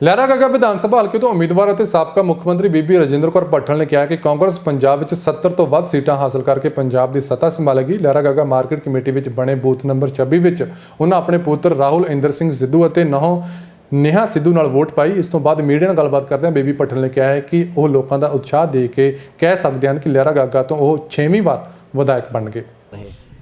ਲਹਿਰਾ ਗਾਗਾ ਵਿਧਾਨ ਸਭਾ ਹਲਕੇ ਤੋਂ ਉਮੀਦਵਾਰ ਅਤੇ ਸਾਬਕਾ ਮੁੱਖ ਮੰਤਰੀ ਬੀਬੀ ਰਜਿੰਦਰ ਕੌਰ ਭੱਠਲ ਨੇ ਕਿਹਾ ਕਿ ਕਾਂਗਰਸ ਪੰਜਾਬ ਵਿੱਚ 70 ਤੋਂ ਵੱਧ ਸੀਟਾਂ ਹਾਸਲ ਕਰਕੇ ਪੰਜਾਬ ਦੀ ਸੱਤਾ ਸੰਭਾਲੇਗੀ। ਲਹਿਰਾ ਗਾਗਾ ਮਾਰਕੀਟ ਕਮੇਟੀ ਵਿੱਚ ਬਣੇ ਬੂਥ ਨੰਬਰ 26 ਵਿੱਚ ਉਹਨਾਂ ਆਪਣੇ ਪੁੱਤਰ ਰਾਹੁਲ, ਇੰਦਰ ਸਿੰਘ ਸਿੱਧੂ ਅਤੇ ਨਹੋ ਨੇਹਾ ਸਿੱਧੂ ਨਾਲ ਵੋਟ ਪਾਈ। ਇਸ ਤੋਂ ਬਾਅਦ ਮੀਡੀਆ ਨਾਲ ਗੱਲਬਾਤ ਕਰਦਿਆਂ ਬੀਬੀ ਭੱਠਲ ਨੇ ਕਿਹਾ ਹੈ ਕਿ ਉਹ ਲੋਕਾਂ ਦਾ ਉਤਸ਼ਾਹ ਦੇ ਕੇ ਕਹਿ ਸਕਦੇ ਹਨ ਕਿ ਲਹਿਰਾ ਗਾਗਾ ਤੋਂ ਉਹ 6ਵੀਂ ਵਾਰ ਵਿਧਾਇਕ ਬਣ ਗਏ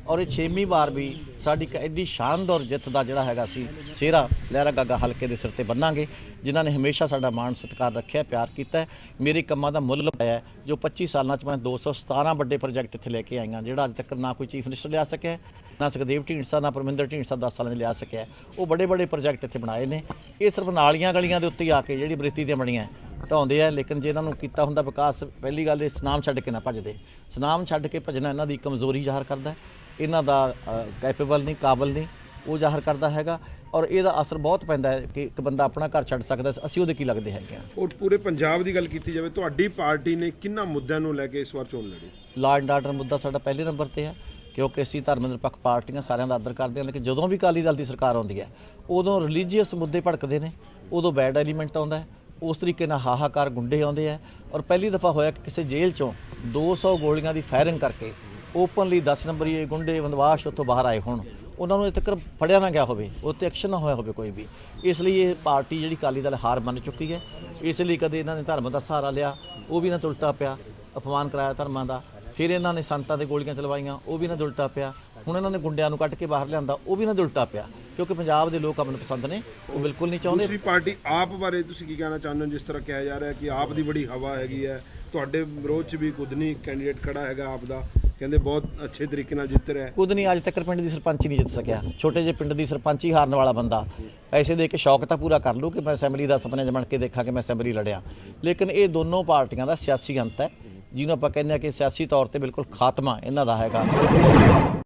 ਔਰ ਇਹ ਛੇਵੀਂ ਵਾਰ ਵੀ ਸਾਡੀ ਇੱਕ ਐਡੀ ਸ਼ਾਨਦਾਰ ਜਿੱਤ ਦਾ ਜਿਹੜਾ ਹੈਗਾ ਸੀ ਸਿਹਰਾ ਲਹਿਰਾ ਗਾਗਾ ਹਲਕੇ ਦੇ ਸਿਰ ਤੇ ਬੰਨਾਂਗੇ ਜਿਨ੍ਹਾਂ ਨੇ ਹਮੇਸ਼ਾ ਸਾਡਾ ਮਾਣ ਸਤਿਕਾਰ ਰੱਖਿਆ ਪਿਆਰ ਕੀਤਾ ਮੇਰੇ ਕੰਮਾਂ ਦਾ ਮੁੱਲ ਪਾਇਆ ਹੈ, ਜੋ 25 ਸਾਲਾਂ 'ਚ ਮੈਂ 217 ਵੱਡੇ ਪ੍ਰੋਜੈਕਟ ਇੱਥੇ ਲੈ ਕੇ ਆਈਆਂ ਜਿਹੜਾ ਅੱਜ ਤੱਕ ਨਾ ਕੋਈ ਚੀਫ ਮਿਨਿਸਟਰ ਲਿਆ ਸਕਿਆ ਨਾ ਸੁਖਦੇਵ ਢੀਂਡਸਾ ਨਾ ਪਰਮਿੰਦਰ ਢੀਂਡਸਾ 10 ਸਾਲਾਂ 'ਚ ਲਿਆ ਸਕਿਆ ਉਹ ਬੜੇ ਬੜੇ ਪ੍ਰੋਜੈਕਟ ਇੱਥੇ ਬਣਾਏ ਨੇ। ਇਹ ਸਿਰਫ ਨਾਲੀਆਂ ਗਲੀਆਂ ਦੇ ਉੱਤੇ ਆ ਕੇ ਜਿਹੜੀ ਬ੍ਰਿਤੀ ਦੀਆਂ ਬਣੀਆਂ ਢਾਉਂਦੇ ਆ ਲੇਕਿਨ ਜੇ ਇਹਨਾਂ ਨੂੰ ਕੀਤਾ ਹੁੰਦਾ ਵਿਕਾਸ ਪਹਿਲੀ ਗੱਲ ਇਹ ਸਨਾਮ ਛੱਡ ਕੇ ਨਾ ਭੱਜਦੇ। ਸਨਾਮ ਛੱਡ ਕੇ ਭੱਜਣਾ ਇਹਨਾਂ ਦੀ ਕਮਜ਼ੋਰੀ ਜ਼ਾਹਰ ਕਰਦਾ ਹੈ। ਇਹਨਾਂ ਦਾ ਕੈਪੇਬਲ ਨਹੀਂ ਕਾਬਲ ਨਹੀਂ ਉਹ ਜ਼ਾਹਰ ਕਰਦਾ ਹੈਗਾ। ਔਰ ਇਹਦਾ ਅਸਰ ਬਹੁਤ ਪੈਂਦਾ ਹੈ ਕਿ ਇੱਕ ਬੰਦਾ ਆਪਣਾ ਘਰ ਛੱਡ ਸਕਦਾ ਅਸੀਂ ਉਹਦੇ ਕੀ ਲੱਗਦੇ ਹੈਗੇ ਆ ਔਰ ਪੂਰੇ ਪੰਜਾਬ ਦੀ ਗੱਲ ਕੀਤੀ ਜਾਵੇ ਤੁਹਾਡੀ ਪਾਰਟੀ ਨੇ ਕਿੰਨਾ ਮੁੱਦਿਆਂ ਨੂੰ ਲੈ ਕੇ ਇਸ ਵਾਰ ਚੋਣ ਲੜੀ? ਲਾਅ ਐਂਡ ਆਰਡਰ ਮੁੱਦਾ ਸਾਡਾ ਪਹਿਲੇ ਨੰਬਰ ਤੇ ਹੈ ਕਿਉਂਕਿ ਅਸੀਂ ਧਰਮ ਨਿਰਪੱਖ ਪਾਰਟੀਆਂ ਸਾਰਿਆਂ ਦਾ ਆਦਰ ਕਰਦੇ ਹਾਂ ਲੇਕਿਨ ਜਦੋਂ ਵੀ ਅਕਾਲੀ ਦਲ ਦੀ ਸਰਕਾਰ ਆਉਂਦੀ ਹੈ ਉਦੋਂ ਰਿਲੀਜੀਅਸ ਮੁੱਦੇ ਭੜਕਦੇ ਨੇ ਉਦੋਂ ਬੈਡ ਐਲੀਮੈਂਟ ਆਉਂਦਾ ਹੈ। ਉਸ ਤਰੀਕੇ ਨਾਲ ਹਾਹਾਕਾਰ ਗੁੰਡੇ ਆਉਂਦੇ ਆ ਔਰ ਪਹਿਲੀ ਦਫਾ ਹੋਇਆ ਕਿ ਕਿਸੇ ਜੇਲ੍ਹ ਚੋਂ 200 ਗੋਲੀਆਂ ਦੀ ਫਾਇਰਿੰਗ ਕਰਕੇ ਓਪਨਲੀ 10 ਨੰਬਰੀ ਗੁੰਡੇ ਬੰਦਵਾਸ਼ ਉੱਥੋਂ ਬਾਹਰ ਆਏ ਹੋਣ। ਉਹਨਾਂ ਨੂੰ ਇਹ ਤੱਕ ਫੜਿਆ ਨਾ ਗਿਆ ਹੋਵੇ ਉਹ ਤੇ ਐਕਸ਼ਨ ਨਾ ਹੋਇਆ ਹੋਵੇ ਕੋਈ ਵੀ। ਇਸ ਲਈ ਇਹ ਪਾਰਟੀ ਜਿਹੜੀ ਅਕਾਲੀ ਦਲ ਹਾਰ ਮੰਨ ਚੁੱਕੀ ਹੈ। ਇਸ ਲਈ ਕਦੇ ਇਹਨਾਂ ਨੇ ਧਰਮ ਦਾ ਸਹਾਰਾ ਲਿਆ, ਉਹ ਵੀ ਨਾ ਉਲਟਾ ਪਿਆ, ਅਪਮਾਨ ਕਰਾਇਆ ਧਰਮਾਂ ਦਾ। ਫਿਰ ਇਹਨਾਂ ਨੇ ਸੰਤਾਂ ਤੇ ਗੋਲੀਆਂ ਚਲਵਾਈਆਂ, ਉਹ ਵੀ ਨਾ ਉਲਟਾ ਪਿਆ। ਹੁਣ ਇਹਨਾਂ ਨੇ ਗੁੰਡਿਆਂ ਨੂੰ ਕੱਢ ਕੇ ਬਾਹਰ ਲਿਆਂਦਾ, ਉਹ ਵੀ ਨਾ ਉਲਟਾ ਪਿਆ। ਕਿਉਂਕਿ ਪੰਜਾਬ ਦੇ ਲੋਕ ਅਮਨ ਪਸੰਦ ਨੇ ਉਹ ਬਿਲਕੁਲ ਨਹੀਂ ਚਾਹੁੰਦੇ। ਦੂਸਰੀ ਪਾਰਟੀ ਆਪ ਬਾਰੇ ਤੁਸੀਂ ਕੀ ਕਹਿਣਾ ਚਾਹੁੰਦੇ ਹੋ ਜਿਸ ਤਰ੍ਹਾਂ ਕਿਹਾ ਜਾ ਰਿਹਾ ਕਿ ਆਪ ਦੀ ਬੜੀ ਹਵਾ ਹੈਗੀ ਹੈ ਤੁਹਾਡੇ ਵਿਰੋਧ 'ਚ ਵੀ ਕੁਦਨੀ ਕੈਂਡੀਡੇਟ ਖੜਾ ਹੈਗਾ ਆਪ ਦਾ ਕਹਿੰਦੇ ਬਹੁਤ ਅੱਛੇ ਤਰੀਕੇ ਨਾਲ ਜਿੱਤ ਰਿਹਾ ਹੈ। ਖੁਦ ਨਹੀਂ ਅੱਜ ਤੱਕ ਪਿੰਡ ਦੀ ਸਰਪੰਚੀ ਨਹੀਂ ਜਿੱਤ ਸਕਿਆ। ਛੋਟੇ ਜਿਹੇ ਪਿੰਡ ਦੀ ਸਰਪੰਚੀ ਹਾਰਨ ਵਾਲਾ ਬੰਦਾ। ਪੈਸੇ ਦੇ ਕੇ ਸ਼ੌਕ ਤਾਂ ਪੂਰਾ ਕਰ ਲੂ ਕਿ ਮੈਂ ਅਸੈਂਬਲੀ ਦਾ ਸੁਪਨੇ ਬਣ ਕੇ ਦੇਖਾਂ ਕਿ ਮੈਂ ਅਸੈਂਬਲੀ ਲੜਿਆ। ਲੇਕਿਨ ਇਹ ਦੋਨੋਂ ਪਾਰਟੀਆਂ ਦਾ ਸਿਆਸੀ ਅੰਤ ਹੈ ਜਿਹਨੂੰ ਆਪਾਂ ਕਹਿੰਦੇ ਆ ਕਿ ਸਿਆਸੀ ਤੌਰ ਤੇ ਬਿਲਕੁਲ ਖਾਤਮਾ ਇਹਨਾਂ ਦਾ ਹੈਗਾ।